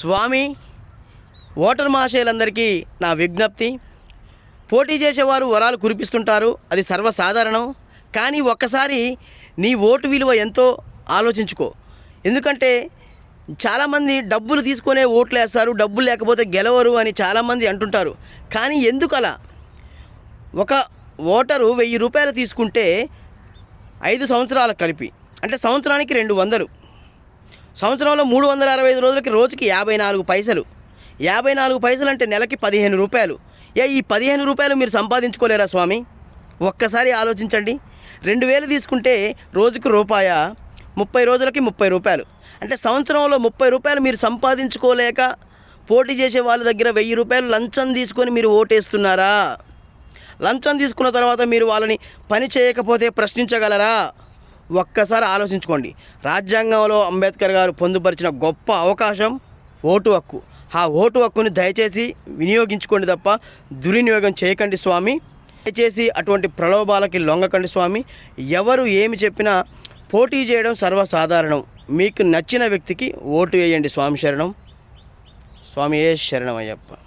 స్వామి voter మహాశయులందరికీ నా విజ్ఞప్తి. పోటీ చేసేవారు వరాలు కురిపిస్తుంటారు అది సర్వసాధారణం. కానీ ఒక్కసారి నీ ఓటు విలువ ఎంతో ఆలోచించుకో. ఎందుకంటే చాలామంది డబ్బులు తీసుకునే ఓట్లు వేస్తారు డబ్బులు లేకపోతే గెలవరు అని చాలామంది అంటుంటారు. కానీ ఎందుకు అలా ఒక ఓటరు వెయ్యి రూపాయలు తీసుకుంటే ఐదు సంవత్సరాలకు కలిపి అంటే సంవత్సరానికి రెండు వందలు. సంవత్సరంలో మూడు వందల అరవై ఐదు రోజులకి రోజుకి యాభై నాలుగు పైసలు. యాభై నాలుగు పైసలు అంటే నెలకి పదిహేను రూపాయలు. ఏ ఈ పదిహేను రూపాయలు మీరు సంపాదించుకోలేరా స్వామి? ఒక్కసారి ఆలోచించండి. రెండు వేలు తీసుకుంటే రోజుకు రూపాయ? ముప్పై రోజులకి ముప్పై రూపాయలు. అంటే సంవత్సరంలో ముప్పై రూపాయలు మీరు సంపాదించుకోలేక పోటీ చేసే వాళ్ళ దగ్గర వెయ్యి రూపాయలు లంచం తీసుకొని మీరు ఓటేస్తున్నారా? లంచం తీసుకున్న తర్వాత మీరు వాళ్ళని పని చేయకపోతే ప్రశ్నించగలరా? ఒక్కసారి ఆలోచించుకోండి. రాజ్యాంగంలో అంబేద్కర్ గారు పొందుపరిచిన గొప్ప అవకాశం ఓటు హక్కు. ఆ ఓటు హక్కుని దయచేసి వినియోగించుకోండి తప్ప దుర్వినియోగం చేయకండి స్వామి. దయచేసి అటువంటి ప్రలోభాలకి లొంగకండి స్వామి. ఎవరు ఏమి చెప్పినా పోటీ చేయడం సర్వసాధారణం. మీకు నచ్చిన వ్యక్తికి ఓటు వేయండి స్వామి శరణం. స్వామి ఏ శరణం అయ్యప్ప